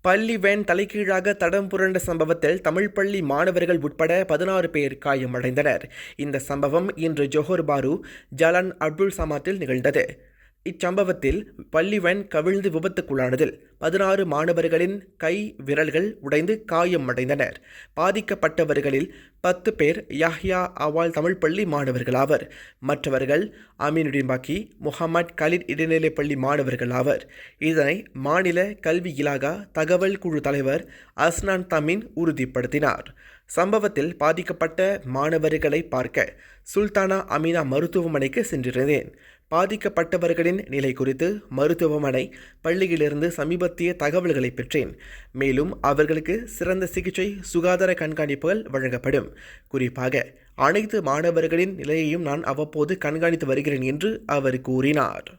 பள்ளி வேன் தலைகீழாக தடம் புரண்ட சம்பவத்தில் தமிழ் பள்ளி மாணவர்கள் உட்பட பதினாறு பேர் காயமடைந்தனர். இந்த சம்பவம் இன்று ஜொஹர் பாரு ஜலான் அப்துல் சமாத்தில் நிகழ்ந்தது. இச்சம்பவத்தில் பள்ளி வேன் கவிழ்ந்து விபத்துக்குள்ளானதில் பதினாறு மாணவர்களின் கை விரல்கள் உடைந்து காயம் அடைந்தனர் பாதிக்கப்பட்டவர்களில் பத்து பேர் யாஹ்யா அவால் தமிழ் பள்ளி மாணவர்களாவர். மற்றவர்கள் அமீனுடின் பாக்கி முகமது கலீத் இடைநிலைப் பள்ளி மாணவர்கள் ஆவர் இதனை மாநில கல்வி இலாகா தகவல் குழு தலைவர் அஸ்னான் தமின் உறுதிப்படுத்தினார். சம்பவத்தில் பாதிக்கப்பட்ட மாணவர்களை பார்க்க சுல்தானா அமீனா மருத்துவமனைக்கு சென்றிருந்தேன். பாதிக்கப்பட்டவர்களின் நிலை குறித்து மருத்துவமனை பள்ளியிலிருந்து சமீபத்திய தகவல்களை பெற்றேன். மேலும் அவர்களுக்கு சிறந்த சிகிச்சை சுகாதார கண்காணிப்புகள் வழங்கப்படும். குறிப்பாக அனைத்து மாணவர்களின் நிலையையும் நான் அவ்வப்போது கண்காணித்து வருகிறேன் என்று அவர் கூறினார்.